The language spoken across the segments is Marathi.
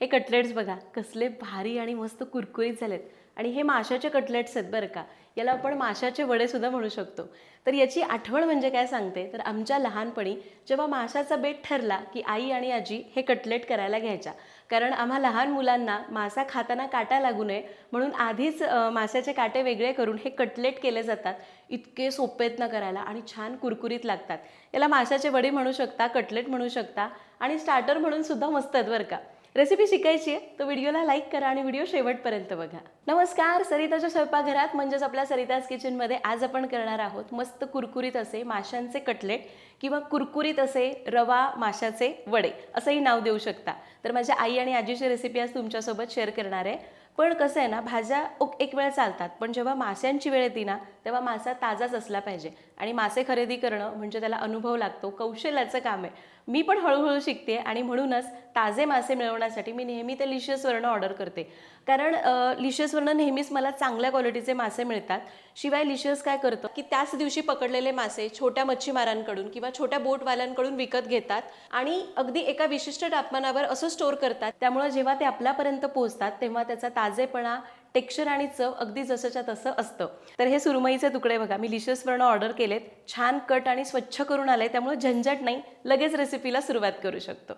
हे कटलेट्स बघा कसले भारी आणि मस्त कुरकुरीत झालेत. आणि हे माशाचे कटलेट्स आहेत बरं का. याला आपण माशाचे वडे सुद्धा म्हणू शकतो. तर याची आठवण म्हणजे काय सांगते? तर आमच्या लहानपणी जेव्हा माशाचा बेट ठरला की आई आणि आजी हे कटलेट करायला घ्यायच्या. कारण आम्हा लहान मुलांना मासा खाताना काटा लागू नये म्हणून आधीच माशाचे काटे वेगळे करून हे कटलेट केले जातात. इतके सोपेत ना करायला आणि छान कुरकुरीत लागतात. याला माशाचे वडे म्हणू शकता कटलेट म्हणू शकता आणि स्टार्टर म्हणून सुद्धा मस्त आहेत बरं का. रेसिपी शिकायची आहे तर व्हिडिओला लाईक करा आणि व्हिडिओ शेवटपर्यंत बघा. नमस्कार सरिताच्या स्वयंपाकघरात म्हणजेच आपल्या सरिताज किचनमध्ये आज आपण करणार आहोत मस्त कुरकुरीत असे माशांचे कटलेट किंवा कुरकुरीत असे रवा माशाचे वडे असंही नाव देऊ शकता. तर माझ्या आई आणि आजीची रेसिपी आज तुमच्यासोबत शेअर करणार आहे. पण कसं आहे ना भाज्या ओक- एक वेळ चालतात पण जेव्हा माशांची वेळ येते ना तेव्हा मासा ताजाच असला पाहिजे. आणि मासे खरेदी करणं म्हणजे त्याला अनुभव लागतो कौशल्याचं काम आहे. मी पण हळूहळू शिकते आणि म्हणूनच ताजे मासे मिळवण्यासाठी मी नेहमी ते लिशियसवरनं ऑर्डर करते. कारण लिशियसवरनं नेहमीच मला चांगल्या क्वालिटीचे मासे मिळतात. शिवाय लिशियस काय करतं की त्याच दिवशी पकडलेले मासे छोट्या मच्छीमारांकडून किंवा छोट्या बोटवाल्यांकडून विकत घेतात आणि अगदी एका विशिष्ट तापमानावर असं स्टोअर करतात. त्यामुळं जेव्हा ते आपल्यापर्यंत पोहोचतात तेव्हा त्याचा ताजेपणा टेक्स्चर आणि चव अगदी जसंच्या तसं असतं. तर हे सुरमईचे तुकडे बघा. मी लिशियसवरनं ऑर्डर केलेत. छान कट आणि स्वच्छ करून आले त्यामुळे झंझट नाही. लगेच रेसिपीला सुरुवात करू शकतो.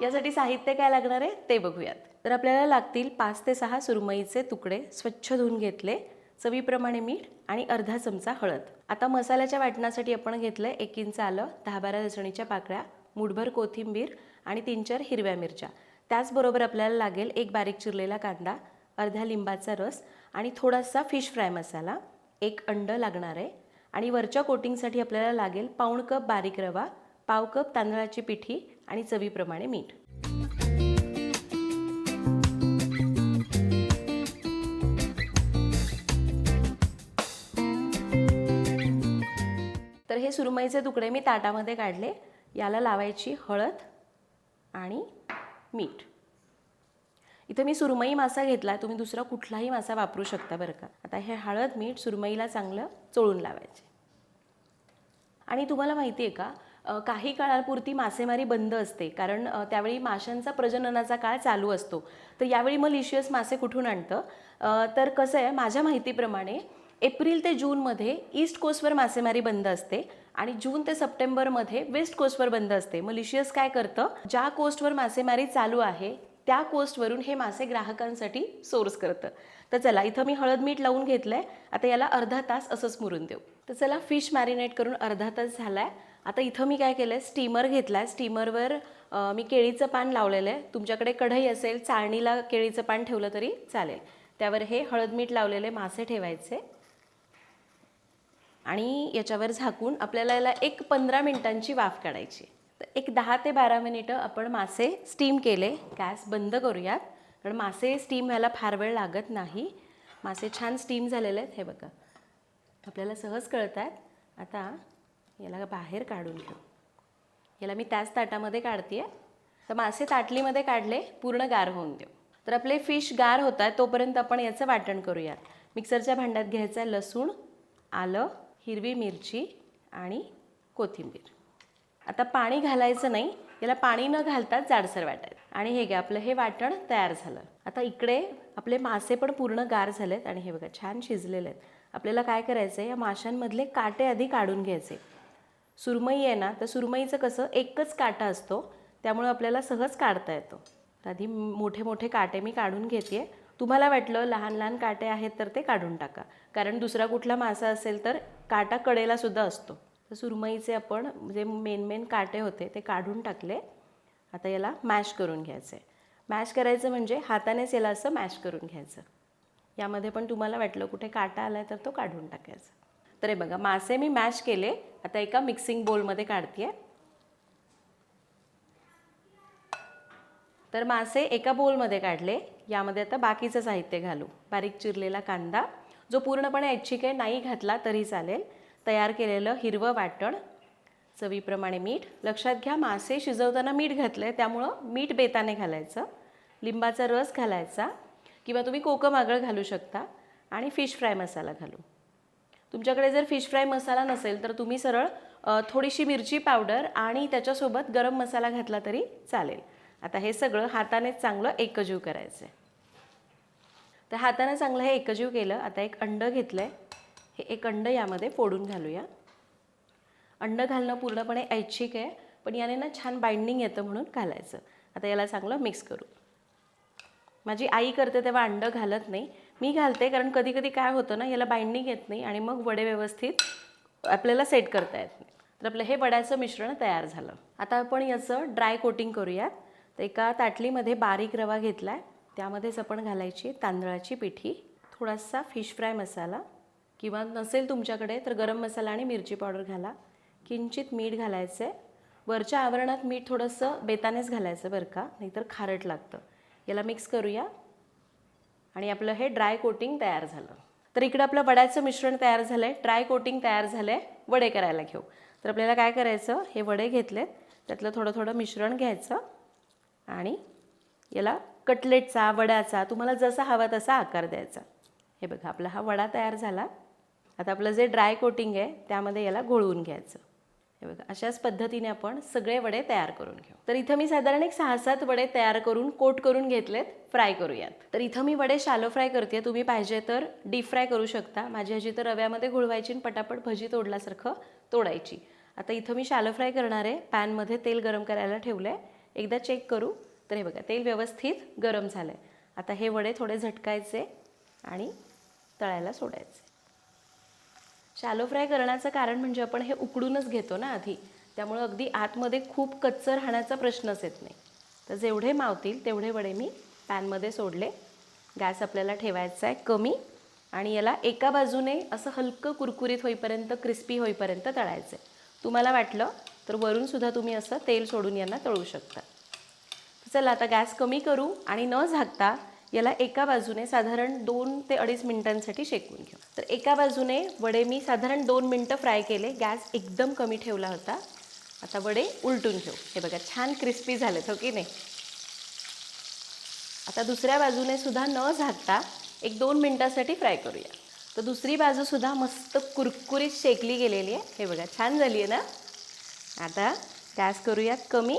यासाठी साहित्य काय लागणार आहे? ते बघूयात. तर आपल्याला लागतील पाच ते सहा सुरमईचे तुकडे स्वच्छ धुवून घेतले चवीप्रमाणे मीठ आणि अर्धा चमचा हळद. आता मसाल्याच्या वाटणासाठी आपण घेतलं एक इंच आलं दहा बारा लसणीच्या पाकळ्या मुठभर कोथिंबीर आणि तीन चार हिरव्या मिरच्या. त्याचबरोबर आपल्याला लागेल एक बारीक चिरलेला कांदा अर्ध्या लिंबाचा रस आणि थोडासा फिश फ्राय मसाला. एक अंड लागणार आहे. आणि वरच्या कोटिंगसाठी आपल्याला लागेल पाऊण कप बारीक रवा पाव कप तांदळाची पिठी आणि चवीप्रमाणे मीठ. तर हे सुरमईचे तुकडे मी ताटामध्ये काढले. याला लावायची हळद आणि मीठ. इथं मी सुरमई मासा घेतला तुम्ही दुसरा कुठलाही मासा वापरू शकता बरं का. आता हे हळद मीठ सुरमईला चांगलं चोळून लावायचे. आणि तुम्हाला माहिती आहे का काही काळापुरती मासेमारी बंद असते. कारण त्यावेळी माशांचा प्रजननाचा काळ चालू असतो. तर यावेळी मग लिशियस मासे कुठून आणतं? तर कसं आहे माझ्या माहितीप्रमाणे एप्रिल ते जूनमध्ये ईस्ट कोस्टवर मासेमारी बंद असते आणि जून ते सप्टेंबरमध्ये वेस्ट कोस्टवर बंद असते. मलिशियस काय करतं? ज्या कोस्टवर मासेमारी चालू आहे त्या कोस्टवरून हे मासे ग्राहकांसाठी सोर्स करतं. तर चला इथं मी हळद मीठ लावून घेतलं आहे आता याला अर्धा तास असंच मुरून देऊ. तर चला फिश मॅरिनेट करून अर्धा तास झाला आहे आता इथं मी काय केलं आहे स्टीमर घेतला आहे स्टीमरवर मी केळीचं पान लावलेलं आहे तुमच्याकडे कढई असेल चाळणीला केळीचं पान ठेवलं तरी चालेल. त्यावर हे हळद मीठ लावलेले मासे ठेवायचे. आणि याच्यावर झाकून आपल्याला याला एक पंधरा मिनिटांची वाफ काढायची तर एक दहा ते बारा मिनिटं आपण मासे स्टीम केले. गॅस बंद करूयात. कारण मासे स्टीम व्हायला फार वेळ लागत नाही. मासे छान स्टीम झालेले आहेत. हे बघा. आपल्याला सहज कळत आहेत आता याला बाहेर काढून घेऊ. याला मी त्याच ताटामध्ये काढते तर मासे ताटलीमध्ये काढले पूर्ण गार होऊन देऊ. तर आपले फिश गार होत आहेत तोपर्यंत आपण याचं वाटण करूयात. मिक्सरच्या भांड्यात घ्यायचं आहे लसूण आलं हिरवी मिरची आणि कोथिंबीर. आता पाणी घालायचं नाही याला पाणी न घालता जाडसर वाटायचं. आणि हे घ्या आपलं हे वाटण तयार झालं. आता इकडे आपले मासे पण पूर्ण गार झालेत आणि हे बघा छान शिजलेले आहेत. आपल्याला काय करायचं आहे या माशांमधले काटे आधी काढून घ्यायचे. सुरमई आहे ना तर सुरमईचं कसं एकच काटा असतो त्यामुळे आपल्याला सहज काढता येतो. आधी मोठे मोठे काटे मी काढून घेते तुम्हाला वाटलं लहान लहान काटे आहेत तर ते काढून टाका. कारण दुसरा कुठला मासा असेल तर काटा कडेला सुद्धा असतो. तर सुरमईचे आपण जे मेन मेन काटे होते ते काढून टाकले. आता याला मॅश करून घ्यायचं आहे मॅश करायचं म्हणजे हातानेच याला असं मॅश करून घ्यायचं. यामध्ये पण तुम्हाला वाटलं कुठे काटा आलाय तर तो काढून टाकायचा. तर हे बघा मासे मी मॅश केले. आता एका मिक्सिंग बोलमध्ये काढते आहे तर मासे एका बोलमध्ये काढले. यामध्ये आता बाकीचं साहित्य घालू. बारीक चिरलेला कांदा जो पूर्णपणे ऐच्छिक आहे नाही घातला तरी चालेल. तयार केलेलं हिरवं वाटण चवीप्रमाणे मीठ. लक्षात घ्या मासे शिजवताना मीठ घातलं आहे त्यामुळं मीठ बेताने घालायचं. लिंबाचा रस घालायचा किंवा तुम्ही कोकम आगळ घालू शकता आणि फिश फ्राय मसाला घालू. तुमच्याकडे जर फिश फ्राय मसाला नसेल तर तुम्ही सरळ थोडीशी मिरची पावडर आणि त्याच्यासोबत गरम मसाला घातला तरी चालेल. आता हे सगळं हाताने चांगलं एकजीव करायचं आहे तर हाताने चांगलं हे एकजीव केलं आता एक अंड घेतलं आहे हे एक अंड यामध्ये फोडून घालूया. अंड घालणं पूर्णपणे ऐच्छिक आहे पण याने ना छान बाइंडिंग येतं म्हणून घालायचं. आता याला चांगलं मिक्स करू. माझी आई करते तेव्हा अंड घालत नाही. मी घालते कारण कधी कधी काय होतं ना याला बाइंडिंग येत नाही आणि मग वडे व्यवस्थित आपल्याला सेट करता येत नाही. तर आपलं हे वड्याचं मिश्रण तयार झालं. आता आपण याचं ड्राय कोटिंग करूयात. तर एका ताटलीमध्ये बारीक रवा घेतला आहे त्यामध्येच आपण घालायची तांदळाची पिठी थोडासा फिश फ्राय मसाला किंवा नसेल तुमच्याकडे तर गरम मसाला आणि मिरची पावडर घाला. किंचित मीठ घालायचं आहे वरच्या आवरणात मीठ थोडंसं बेतानेच घालायचं बरं का नाहीतर खारट लागतं. याला मिक्स करूया. आणि आपलं हे ड्राय कोटिंग तयार झालं. तर इकडं आपलं वड्याचं मिश्रण तयार झालं आहे ड्राय कोटिंग तयार झालं आहे वडे करायला घेऊ. तर आपल्याला काय करायचं हे वडे घेतलेत. त्यातलं थोडं थोडं मिश्रण घ्यायचं. आणि याला कटलेटचा वड्याचा तुम्हाला जसा हवा तसा आकार द्यायचा. हे बघा आपला हा वडा तयार झाला. आता आपलं जे ड्राय कोटिंग आहे त्यामध्ये याला घोळवून घ्यायचं. हे बघा अशाच पद्धतीने आपण सगळे वडे तयार करून घेऊ. तर इथं मी साधारण एक सहा सात वडे तयार करून कोट करून घेतलेत फ्राय करूयात. तर इथं मी वडे शालो फ्राय करते तुम्ही पाहिजे तर डीप फ्राय करू शकता. माझी ह्याची तर रव्यामध्ये घोळवायची आणि पटापट भजी तोडल्यासारखं तोडायची. आता इथं मी शालो फ्राय करणार आहे पॅनमध्ये तेल गरम करायला ठेवलं आहे एकदा चेक करू. तर हे बघा तेल व्यवस्थित गरम झालं आहे आता हे वडे थोडे झटकायचे आणि तळायला सोडायचे. शालो फ्राय करण्याचं कारण म्हणजे आपण हे उकडूनच घेतो ना आधी. त्यामुळं अगदी आतमध्ये खूप कच्चं राहण्याचा प्रश्नच येत नाही. तर जेवढे मावतील तेवढे वडे मी पॅनमध्ये सोडले. गॅस आपल्याला ठेवायचा आहे कमी आणि याला एका बाजूने असं हलकं कुरकुरीत होईपर्यंत क्रिस्पी होईपर्यंत तळायचं आहे तुम्हाला वाटलं? तर वरूनसुद्धा तुम्ही असं तेल सोडून यांना तळू शकता. चला आता गॅस कमी करू आणि न झाकता याला एका बाजूने साधारण दोन ते अडीच मिनिटांसाठी शेकून घेऊ. तर एका बाजूने वडे मी साधारण दोन मिनटं फ्राय केले. गॅस एकदम कमी ठेवला होता. आता वडे उलटून घेऊ. हे बघा छान क्रिस्पी झालेत हो की नाही? आता दुसऱ्या बाजूने सुद्धा न झाकता एक दोन मिनटासाठी फ्राय करूया. तर दुसरी बाजूसुद्धा मस्त कुरकुरीत शेकली गेलेली आहे. हे बघा छान झाली आहे ना? आता गॅस करूयात कमी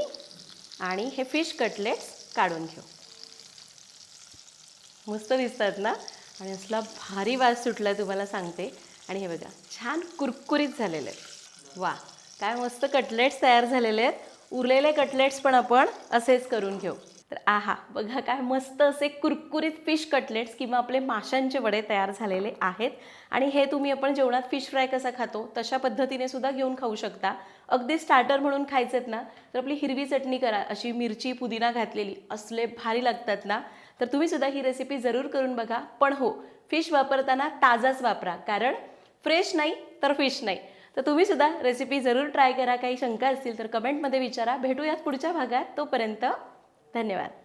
आणि हे फिश कटलेट्स काढून घेऊ. मस्त दिसतात ना? आणि असला भारी वास सुटला तुम्हाला सांगते. आणि हे बघा छान कुरकुरीत झालेले आहेत. वा काय मस्त कटलेट्स तयार झालेले आहेत. उरलेले कटलेट्स पण आपण असेच करून घेऊ. तर आहा बघा काय मस्त असे कुरकुरीत फिश कटलेट्स किंवा आपले माशांचे वडे तयार झालेले आहेत. आणि हे तुम्ही आपण जेवणात फिश फ्राय कसा खातो तशा पद्धतीने सुद्धा घेऊन खाऊ शकता. अगदी स्टार्टर म्हणून खायचेत ना तर आपली हिरवी चटणी करा अशी मिरची पुदिना घातलेली असले भारी लागतात ना. तर तुम्ही सुद्धा ही रेसिपी जरूर करून बघा. पण हो फिश वापरताना ताजाच वापरा कारण फ्रेश नाही तर फिश नाही. तर तुम्ही सुद्धा रेसिपी जरूर ट्राय करा. काही शंका असतील तर कमेंटमध्ये विचारा. भेटूयात पुढच्या भागात. तोपर्यंत धन्यवाद